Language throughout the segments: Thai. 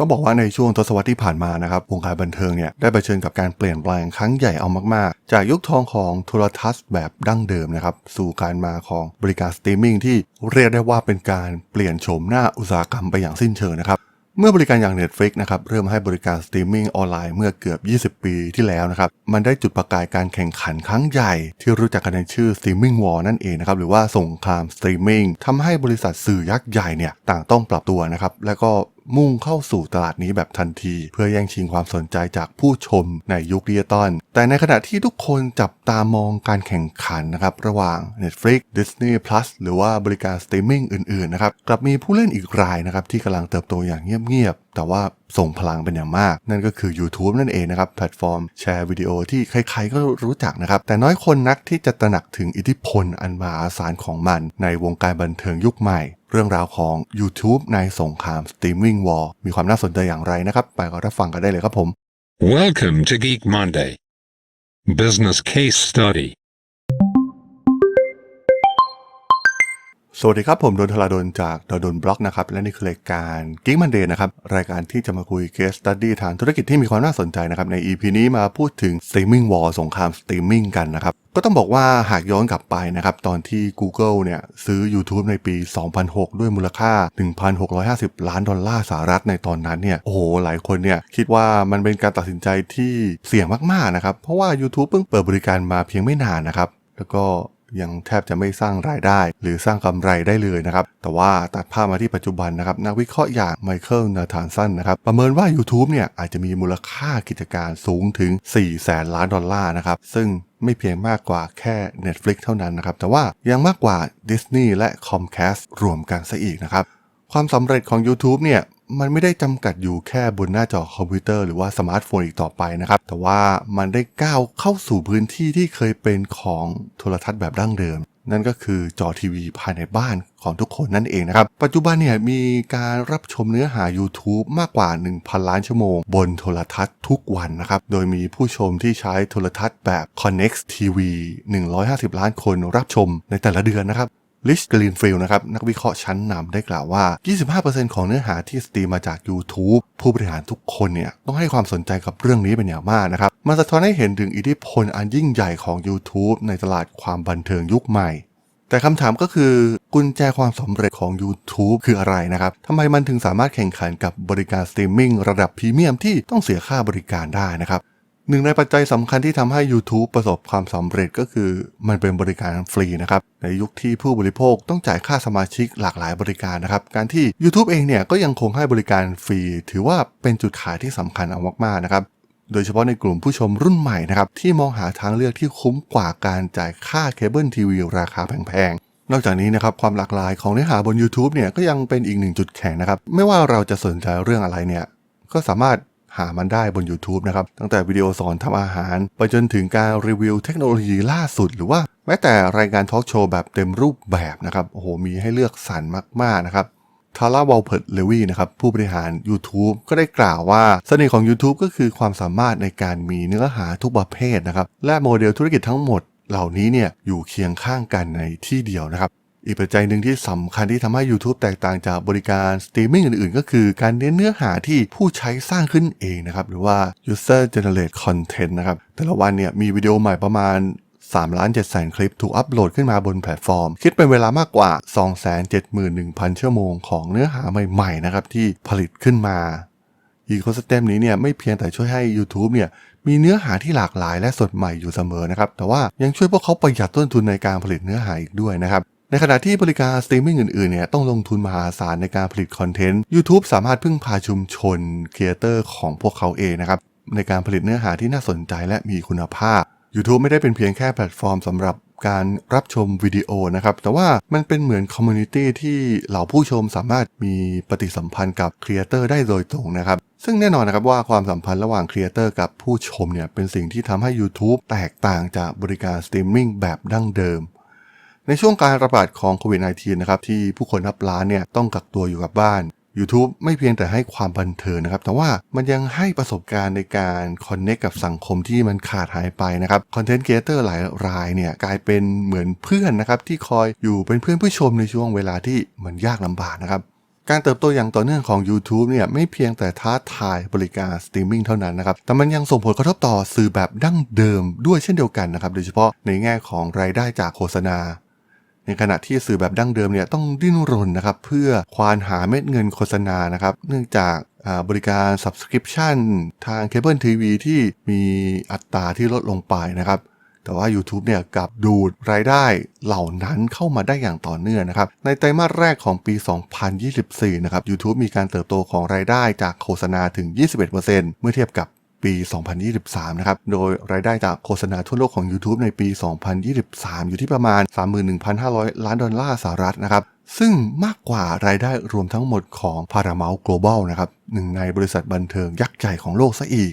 ต้องบอกว่าในช่วงทศวรรษที่ผ่านมานะครับวงการบันเทิงเนี่ยได้เผชิญกับการเปลี่ยนแปลงครั้งใหญ่เอามากๆ จากยุคทองของโทรทัศน์แบบดั้งเดิมนะครับสู่การมาของบริการสตรีมมิ่งที่เรียกได้ว่าเป็นการเปลี่ยนโฉมหน้าอุตสาหกรรมไปอย่างสิ้นเชิงนะครับเมื่อบริการอย่าง Netflix นะครับเริ่มให้บริการสตรีมมิ่งออนไลน์เมื่อเกือบ 20 ปีที่แล้วนะครับมันได้จุดประกายการแข่งขันครั้งใหญ่ ที่รู้จักกันในชื่อ Streaming War นั่นเองนะครับหรือว่าสงครามสตรีมมิ่งทำให้บริษัทสื่อยักษ์ใหญ่เนี่ยต่างต้องปรับตัวนะครับแล้วก็ มุ่งเข้าสู่ตลาดนี้แบบทันที เพื่อแย่งชิงความสนใจจากผู้ชมในยุคดิจิตอลแต่ในขณะที่ทุกคนจับตามองการแข่งขันนะครับระหว่าง Netflix Disney Plus หรือว่าบริการสตรีมมิ่งอื่นๆนะครับกลับมีผู้เล่นอีกรายนะครับที่กำลังเติบโตอย่างเงียบๆ แต่ว่าส่งพลังเป็นอย่างมาก นั่นก็คือ YouTube นั่นเองนะครับ แพลตฟอร์มแชร์วิดีโอที่ใครๆก็รู้จักนะครับ แต่น้อยคนนักที่จะตระหนักถึงอิทธิพลอันมหาศาลของมัน ในวงการบันเทิงยุคใหม่ เรื่องราวของ YouTube ในสงครามสตรีมมิ่งวอลมีความน่าสนใจอย่างไรนะครับ ไปรับฟังกันได้เลยครับผม Welcome to Geek Monday. Business Case Study. สวัสดีครับ ผมโดนทลาดนจากดนบล็อกนะครับ และนี่คือรายการ Geek Monday นะครับ รายการที่จะมาคุย Case Study ทางธุรกิจที่มีความน่าสนใจนะครับ ใน EP นี้มาพูดถึง Streaming War สงครามสตรีมมิ่งกันนะครับ ก็ต้องบอกว่าหากย้อนกลับไปนะครับ ตอนที่ Google เนี่ย ซื้อ YouTube ในปี 2006 ด้วยมูลค่า 1,650 ล้านดอลลาร์สหรัฐในตอนนั้นเนี่ยโอ้โหหลายคนเนี่ยคิดว่ามันเป็นการตัดสินใจที่เสี่ยงมากๆนะครับเพราะว่า YouTube เพิ่งเปิดบริการมาเพียงไม่นานนะครับแล้วก็ ยังแทบจะไม่สร้างรายได้ หรือสร้างกำไรได้เลยนะครับ แต่ว่าตัดภาพมาที่ปัจจุบันนะครับ นักวิเคราะห์อย่างไมเคิลนาธานสันนะครับ ประเมินว่า YouTube เนี่ยอาจจะมีมูลค่ากิจการสูงถึง 4 แสนล้านดอลลาร์นะครับ ซึ่งไม่เพียงมากกว่าแค่ Netflix เท่านั้นนะครับ แต่ว่ายังมากกว่า Disney และ Comcast รวมกันซะอีกนะครับ ความสำเร็จของ YouTube เนี่ย มันไม่ได้จำกัดอยู่แค่บนหน้าจอคอมพิวเตอร์หรือว่าสมาร์ทโฟนอีกต่อไปนะครับ แต่ว่ามันได้ก้าวเข้าสู่พื้นที่ที่เคยเป็นของโทรทัศน์แบบดั้งเดิม นั่นก็คือจอทีวีภายในบ้านของทุกคนนั่นเองนะครับ ปัจจุบันเนี่ยมีการรับชมเนื้อหา YouTube มากกว่า 1,000 ล้านชั่วโมง บนโทรทัศน์ทุกวันนะครับ โดยมีผู้ชมที่ใช้โทรทัศน์แบบ Connect TV 150 ล้านคนรับชมในแต่ละเดือนนะครับ ลิชกรีนฟิลนะครับนักวิเคราะห์ชั้นนำได้กล่าวว่า 25%ของเนื้อหาที่สตรีมมาจาก YouTube ผู้บริหารทุกคนเนี่ยต้องให้ความสนใจกับเรื่องนี้เป็นอย่างมากนะครับมันสะท้อนให้เห็นถึงอิทธิพลอันยิ่งใหญ่ของ YouTube ในตลาดความบันเทิงยุคใหม่ แต่คำถามก็คือกุญแจความสำเร็จของ YouTube คืออะไรนะครับทำไมมันถึงสามารถแข่งขันกับบริการสตรีมมิ่งระดับพรีเมียมที่ต้องเสียค่าบริการได้นะครับ หนึ่งในปัจจัยสำคัญที่ทำให้ YouTube ประสบความสำเร็จก็คือ มันเป็นบริการฟรีนะครับ ในยุคที่ผู้บริโภคต้องจ่ายค่าสมาชิกหลากหลายบริการนะครับ การที่ YouTube เองเนี่ยก็ยังคงให้บริการฟรี ถือว่าเป็นจุดขายที่สำคัญเอามากๆนะครับโดยเฉพาะในกลุ่มผู้ชมรุ่นใหม่นะครับ ที่มองหาทางเลือกที่คุ้มกว่าการจ่ายค่าเคเบิลทีวีราคาแพงๆนอกจากนี้นะครับความหลากหลายของเนื้อหาบน YouTube เนี่ยก็ยังเป็นอีกหนึ่งจุดแข็งนะครับ ไม่ว่าเราจะสนใจเรื่องอะไรเนี่ย ก็สามารถ หามันได้บน YouTube นะครับ ตั้งแต่วิดีโอสอนทำอาหาร ไปจนถึงการรีวิวเทคโนโลยีล่าสุดหรือว่าแม้แต่รายการทอล์กโชว์แบบเต็มรูปแบบนะครับโอ้โหมีให้เลือกสรรมาก ๆ นะครับทาร่าวอลเพิร์ตเลวีนะครับผู้บริหาร YouTube ก็ได้กล่าวว่าเสน่ห์ของ YouTube ก็คือความสามารถในการมีเนื้อหาทุกประเภทนะครับและโมเดลธุรกิจทั้งหมดเหล่านี้เนี่ยอยู่เคียงข้างกันในที่เดียวนะครับ อีกปัจจัยหนึ่งที่สำคัญที่ทำให้ YouTube แตกต่างจากบริการสตรีมมิ่งอื่นๆ ก็คือการเน้นเนื้อหาที่ผู้ใช้สร้างขึ้นเองนะครับ หรือว่า user generate content นะครับ แต่ละวันเนี่ยมีวิดีโอใหม่ประมาณ3ล้าน7แสนคลิปถูกอัปโหลดขึ้นมาบนแพลตฟอร์ม คิดเป็นเวลามากกว่า 271,000 ชั่วโมงของเนื้อหาใหม่ๆนะครับที่ผลิตขึ้นมาอีโคสเต็มนี้เนี่ยไม่เพียงแต่ช่วยให้ YouTube เนี่ยมีเนื้อหาที่หลากหลายและสดใหม่อยู่เสมอนะครับ แต่ว่ายังช่วยพวกเขาประหยัดต้นทุนในการผลิตเนื้อหาอีกด้วยนะครับ ในขณะที่บริการสตรีมมิ่งอื่นๆเนี่ยต้องลงทุนมหาศาลในการผลิตคอนเทนต์ YouTube สามารถพึ่งพาชุมชนครีเอเตอร์ของพวกเขาเองนะครับในการผลิตเนื้อหาที่น่าสนใจและมีคุณภาพ YouTube ไม่ได้เป็นเพียงแค่แพลตฟอร์มสำหรับการรับชมวิดีโอนะครับ แต่ว่ามันเป็นเหมือนคอมมูนิตี้ที่เหล่าผู้ชมสามารถมีปฏิสัมพันธ์กับครีเอเตอร์ได้โดยตรงนะครับ ซึ่งแน่นอนนะครับว่าความสัมพันธ์ระหว่างครีเอเตอร์กับผู้ชมเนี่ยเป็นสิ่งที่ทำให้ YouTube แตกต่างจากบริการสตรีมมิ่งแบบดั้งเดิม ในช่วงการระบาดของโควิด -19 นะครับที่ผู้คนนับล้านเนี่ยต้องกักตัวอยู่กับบ้าน YouTube ไม่เพียงแต่ให้ความบันเทิงนะครับ แต่ว่ามันยังให้ประสบการณ์ในการคอนเน c t กับสังคมที่มันขาดหายไปนะครับคอนเทนต์ครีเอเตอร์หลายรายเนี่ยกลายเป็นเหมือนเพื่อนนะครับที่คอยอยู่เป็นเพื่อนผู้ชมในช่วงเวลาที่มันยากลำบากนะครับการเติบโตอย่างต่อเนื่องของ YouTube เนี่ยไม่เพียงแต่ท้าทายบริการสตรีมมิ่งเท่านั้นนะครับ แต่มันยังส่งผลกระทบต่อสื่อแบบดั้งเดิมด้วยเช่นเดียวกันนะครับ โดยเฉพาะในแง่ของรายได้จากโฆษณา ในขณะที่สื่อแบบดั้งเดิมเนี่ยต้องดิ้นรนนะครับเพื่อควานหาเม็ดเงินโฆษณานะครับเนื่องจากบริการ Subscription ทางเคเบิลทีวีที่มีอัตราที่ลดลงไปนะครับแต่ว่า YouTube เนี่ยกับดูดรายได้เหล่านั้นเข้ามาได้อย่างต่อเนื่องนะครับ ในไตรมาสแรกของปี 2024 นะครับ YouTube มีการเติบโตของรายได้จากโฆษณาถึง 21%เมื่อเทียบกับ ปี 2023 นะครับ โดยรายได้จากโฆษณาทั่วโลกของ YouTube ในปี 2023 อยู่ที่ประมาณ 31,500 ล้านดอลลาร์สหรัฐนะครับ ซึ่งมากกว่ารายได้รวมทั้งหมดของ Paramount Global นะครับหนึ่งในบริษัทบันเทิงยักษ์ใหญ่ของโลกซะอีก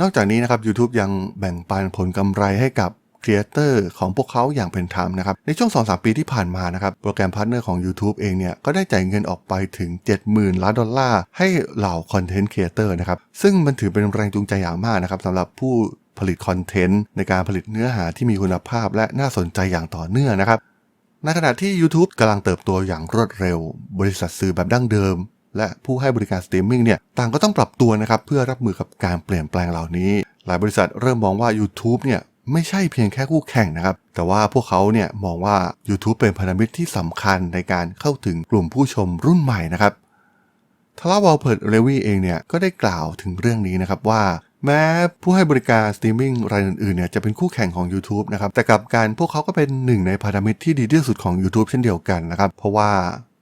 นอกจากนี้นะครับ YouTube ยังแบ่งปันผลกำไรให้กับ ครีเอเตอร์ของพวกเขาอย่างเป็นธรรมนะครับ ในช่วง 2-3 ปีที่ผ่านมานะครับ โปรแกรมพาร์ทเนอร์ของ YouTube เองเนี่ย ก็ได้จ่ายเงินออกไปถึง 70,000 ล้านดอลลาร์ ให้เหล่าคอนเทนต์ครีเอเตอร์นะครับ ซึ่งมันถือเป็นแรงจูงใจอย่างมากนะครับสำหรับผู้ผลิตคอนเทนต์ในการผลิตเนื้อหาที่มีคุณภาพและน่าสนใจอย่างต่อเนื่องนะครับในขณะที่ YouTube กำลังเติบโตอย่างรวดเร็ว บริษัทสื่อแบบดั้งเดิม และผู้ให้บริการสตรีมมิ่งเนี่ยต่างก็ต้องปรับตัวนะครับเพื่อรับมือกับการเปลี่ยนแปลงเหล่านี้ หลายบริษัทเริ่มมองว่า YouTube เนี่ย ไม่ใช่เพียงแค่คู่แข่งนะครับ แต่ว่าพวกเขาเนี่ยมองว่า YouTube เป็นพันธมิตรที่สำคัญในการเข้าถึงกลุ่มผู้ชมรุ่นใหม่นะครับทาราวอลเพิร์ดเลวีเองเนี่ยก็ได้กล่าวถึงเรื่องนี้นะครับว่า แม้ผู้ให้บริการสตรีมมิ่งรายอื่นๆเนี่ยจะเป็นคู่แข่งของ YouTube นะครับแต่กับการพวกเขาก็เป็นหนึ่งในพันธมิตรที่ดีที่สุดของ YouTube เช่นเดียวกันนะครับเพราะว่า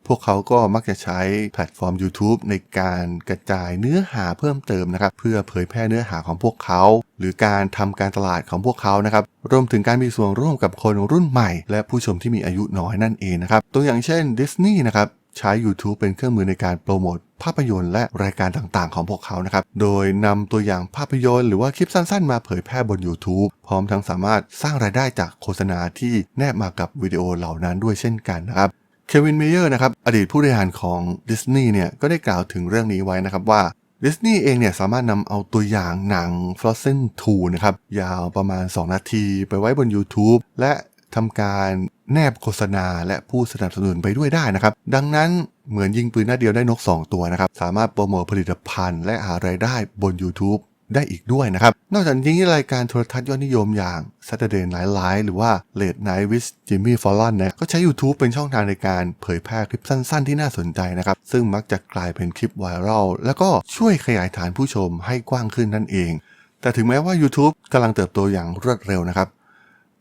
พวกเขาก็มักจะใช้แพลตฟอร์ม YouTube ในการกระจายเนื้อหาเพิ่มเติมนะครับ เพื่อเผยแพร่เนื้อหาของพวกเขา หรือการทำการตลาดของพวกเขานะครับรวมถึงการมีส่วนร่วมกับคนรุ่นใหม่ และผู้ชมที่มีอายุน้อยนั่นเองนะครับ ตัวอย่างเช่นดิสนีย์นะครับใช้ YouTube เป็นเครื่องมือในการโปรโมทภาพยนตร์และรายการต่างๆ ของพวกเขานะครับ โดยนำตัวอย่างภาพยนตร์หรือว่าคลิปสั้นๆ มาเผยแพร่บน YouTube พร้อมทั้งสามารถสร้างรายได้จากโฆษณาที่แนบมากับวิดีโอเหล่านั้นด้วยเช่นกันนะครับ เควินเมเยอร์นะครับอดีตผู้บริหารของดิสนีย์เนี่ยก็ได้กล่าวถึงเรื่องนี้ไว้นะครับว่าดิสนีย์เองเนี่ยสามารถนำเอาตัวอย่างหนัง Frozen 2 นะครับ ยาวประมาณ 2 นาที ไปไว้บน YouTube และทำการแนบโฆษณาและผู้สนับสนุนไปด้วยได้นะครับ ดังนั้นเหมือนยิงปืนนัดเดียวได้นก 2 ตัวนะครับ สามารถโปรโมทผลิตภัณฑ์และหารายได้บน YouTube ได้อีกด้วยนะครับ นอกจากนี้รายการโทรทัศน์ยอดนิยมอย่าง Saturday Night Live หรือว่า Late Night with Jimmy Fallon นะก็ใช้ YouTube เป็นช่องทางในการเผยแพร่คลิปสั้นๆที่น่าสนใจนะครับ ซึ่งมักจะกลายเป็นคลิปไวรัลแล้วก็ช่วยขยายฐานผู้ชมให้กว้างขึ้นนั่นเอง แต่ถึงแม้ว่า YouTube กำลังเติบโตอย่างรวดเร็วนะครับ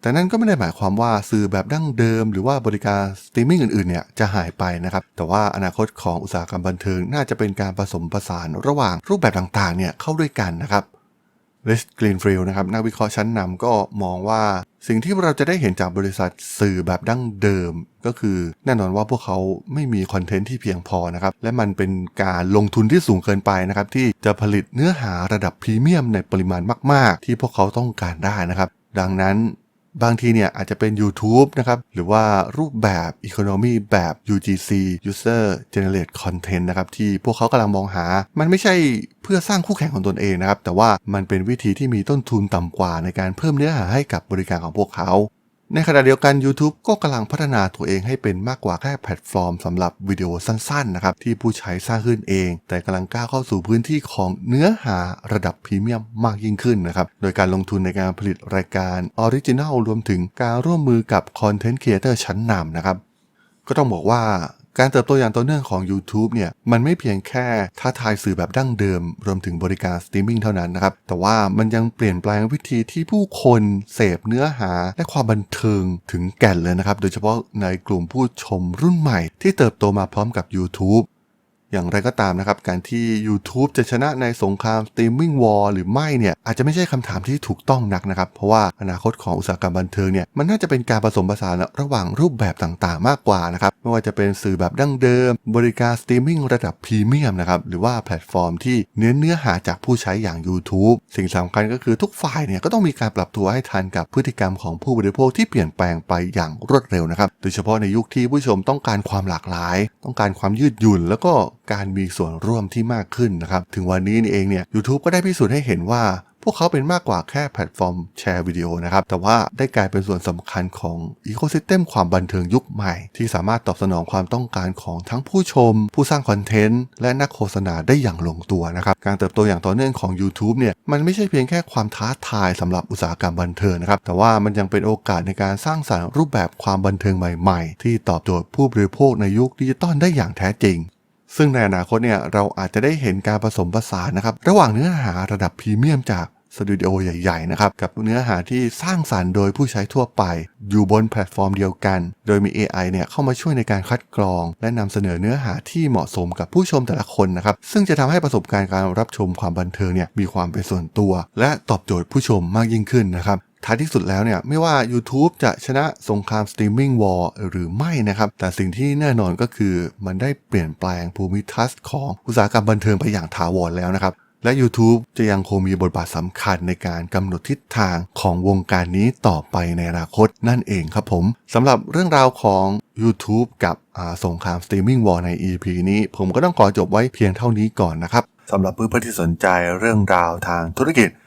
แต่นั่นก็ไม่ได้หมายความว่าสื่อแบบดั้งเดิม หรือว่าบริการสตรีมมิ่งอื่นๆเนี่ยจะหายไปนะครับ แต่ว่าอนาคตของอุตสาหกรรมบันเทิงน่าจะเป็นการผสมผสานระหว่างรูปแบบต่างๆเนี่ยเข้าด้วยกันนะครับเลสกรีนฟิลนะครับนักวิเคราะห์ชั้นนำก็มองว่า สิ่งที่เราจะได้เห็นจากบริษัทสื่อแบบดั้งเดิม ก็คือแน่นอนว่าพวกเขาไม่มีคอนเทนต์ที่เพียงพอนะครับ และมันเป็นการลงทุนที่สูงเกินไปนะครับ ที่จะผลิตเนื้อหาระดับพรีเมียมในปริมาณมาก ๆ ที่พวกเขาต้องการได้นะครับ ดังนั้น บางทีเนี่ยอาจจะเป็น YouTube นะครับ หรือว่ารูปแบบ Economy แบบ UGC User Generate Content นะครับ ที่พวกเขากำลังมองหา มันไม่ใช่เพื่อสร้างคู่แข่งของตนเองนะครับ แต่ว่ามันเป็นวิธีที่มีต้นทุนต่ำกว่าในการเพิ่มเนื้อหาให้กับบริการของพวกเขา ในขณะเดียวกัน YouTube ก็กำลังพัฒนาตัวเองให้เป็นมากกว่าแค่แพลตฟอร์มสำหรับวิดีโอสั้นๆนะครับที่ผู้ใช้สร้างขึ้นเอง แต่กำลังก้าวเข้าสู่พื้นที่ของเนื้อหาระดับพรีเมียมมากยิ่งขึ้นนะครับโดยการลงทุนในการผลิตรายการออริจินัลรวมถึงการร่วมมือกับคอนเทนต์ครีเอเตอร์ชั้นนำนะครับก็ต้องบอกว่า การเติบโตอย่างต่อเนื่องของ YouTube เนี่ยมันไม่เพียงแค่ท้าทายสื่อแบบดั้งเดิม รวมถึงบริการสตรีมมิ่งเท่านั้นนะครับ แต่ว่ามันยังเปลี่ยนแปลงวิธีที่ผู้คนเสพเนื้อหาและความบันเทิงถึงแก่นเลยนะครับ โดยเฉพาะในกลุ่มผู้ชมรุ่นใหม่ที่เติบโตมาพร้อมกับ YouTube อย่างไรก็ตามนะครับ การที่ YouTube จะชนะในสงครามสตรีมมิ่งวอร์หรือไม่เนี่ยอาจจะไม่ใช่คำถามที่ถูกต้องนักนะครับ เพราะว่าอนาคตของอุตสาหกรรมบันเทิงเนี่ยมันน่าจะเป็นการผสมผสานระหว่างรูปแบบต่างๆ มากกว่านะครับ ไม่ว่าจะเป็นสื่อแบบดั้งเดิม บริการสตรีมมิ่งระดับพรีเมียมนะครับหรือว่าแพลตฟอร์มที่เน้นเนื้อหาจากผู้ใช้อย่าง YouTube สิ่งสำคัญก็คือทุกฝ่ายเนี่ยก็ต้องมีการปรับตัวให้ทันกับพฤติกรรมของผู้บริโภคที่เปลี่ยนแปลงไปอย่างรวดเร็วนะครับโดยเฉพาะในยุคที่ผู้ชมต้องการความหลากหลาย ต้องการความยืดหยุ่นแล้วก็การมีส่วนร่วมที่มากขึ้นนะครับ ถึงวันนี้นี่เองเนี่ย YouTube ก็ได้พิสูจน์ให้เห็นว่า พวกเขาเป็นมากกว่าแค่แพลตฟอร์มแชร์วิดีโอนะครับ แต่ว่าได้กลายเป็นส่วนสำคัญของอีโคซิสเต็มความบันเทิงยุคใหม่ ที่สามารถตอบสนองความต้องการของทั้งผู้ชม ผู้สร้างคอนเทนต์ และนักโฆษณาได้อย่างลงตัวนะครับ การเติบโตอย่างต่อเนื่องของ YouTube เนี่ย มันไม่ใช่เพียงแค่ความท้าทายสำหรับอุตสาหกรรมบันเทิงนะครับ แต่ว่ามันยังเป็นโอกาสในการสร้างสรรค์รูปแบบความบันเทิงใหม่ ๆ ที่ตอบโจทย์ผู้บริโภคในยุคดิจิตอลได้อย่างแท้จริง ซึ่งในอนาคตเนี่ยเราอาจจะได้เห็นการผสมผสานนะครับ ระหว่างเนื้อหาระดับพรีเมียมจากสตูดิโอใหญ่ๆนะครับ กับเนื้อหาที่สร้างสรรค์โดยผู้ใช้ทั่วไป อยู่บนแพลตฟอร์มเดียวกัน โดยมี AI เนี่ยเข้ามาช่วยในการคัดกรอง และนำเสนอเนื้อหาที่เหมาะสมกับผู้ชมแต่ละคนนะครับ ซึ่งจะทำให้ประสบการณ์การรับชมความบันเทิงเนี่ยมีความเป็นส่วนตัว และตอบโจทย์ผู้ชมมากยิ่งขึ้นนะครับ ท้ายที่สุดแล้วเนี่ยไม่ว่า YouTube จะชนะสงครามสตรีมมิ่งวอร์หรือไม่นะครับ แต่สิ่งที่แน่นอนก็คือมันได้เปลี่ยนแปลงภูมิทัศน์ของอุตสาหกรรมบันเทิงไปอย่างถาวรแล้วนะครับและ YouTube จะยังคงมีบทบาทสำคัญในการกำหนดทิศทางของวงการนี้ต่อไปในอนาคตนั่นเองครับผมสำหรับเรื่องราวของ YouTube กับสงครามสตรีมมิ่งวอร์ใน EP นี้ ผมก็ต้องขอจบไว้เพียงเท่านี้ก่อนนะครับสำหรับเพื่อนๆที่สนใจเรื่องราวทางธุรกิจ